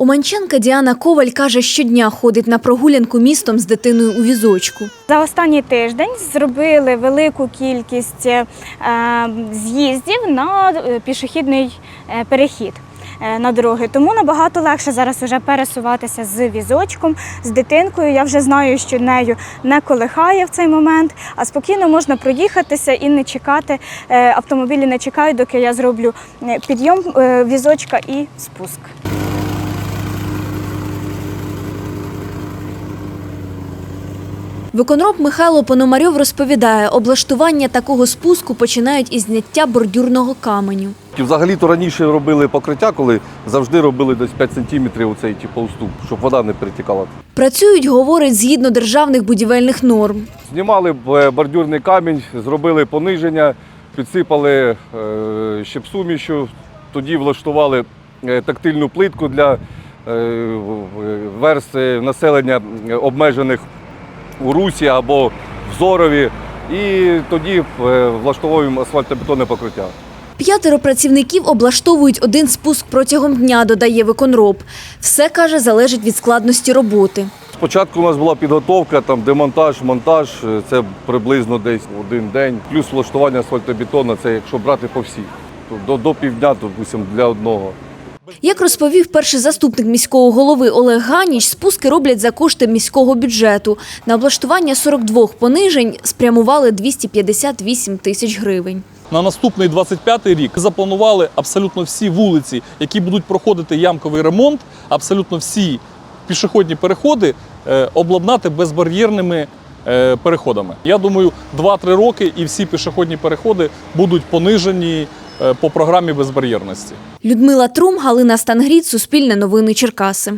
Уманчанка Діана Коваль каже, щодня ходить на прогулянку містом з дитиною у візочку. За останній тиждень зробили велику кількість е, з'їздів на е, пішохідний е, перехід. На дороги, тому набагато легше зараз вже пересуватися з візочком, з дитинкою. Я вже знаю, що нею не колихає в цей момент, а спокійно можна проїхатися і не чекати. Автомобілі не чекають, доки я зроблю підйом візочка і спуск. Виконроб Михайло Пономарьов розповідає, облаштування такого спуску починають із зняття бордюрного каменю. Взагалі-то раніше робили покриття, коли завжди робили десь 5 сантиметрів оцей типу уступ, щоб вода не перетікала. Працюють, говорить, згідно державних будівельних норм. Знімали е, бордюрний камінь, зробили пониження, підсипали е, щепсумішю, тоді влаштували е, тактильну плитку для верст населення обмежених у русі або в зорові. І тоді е, влаштовуємо асфальтобетонне покриття. П'ятеро працівників облаштовують один спуск протягом дня, додає виконроб. Все, каже, залежить від складності роботи. Спочатку у нас була підготовка, там демонтаж, монтаж, е, це приблизно десь один день. Плюс влаштування асфальтобетону, це якщо брати по всіх. То До, до півдня, допустим, для одного. Як розповів перший заступник міського голови Олег Ганіч, спуски роблять за кошти міського бюджету. На облаштування 42 понижень спрямували 258 тисяч гривень. На наступний 25-й рік запланували абсолютно всі вулиці, які будуть проходити ямковий ремонт, абсолютно всі пішохідні переходи е, обладнати безбар'єрними е, переходами. Я думаю, 2-3 роки і всі пішохідні переходи будуть понижені по програмі безбар'єрності. Людмила Трум, Галина Стангріт, Суспільне новини Черкаси.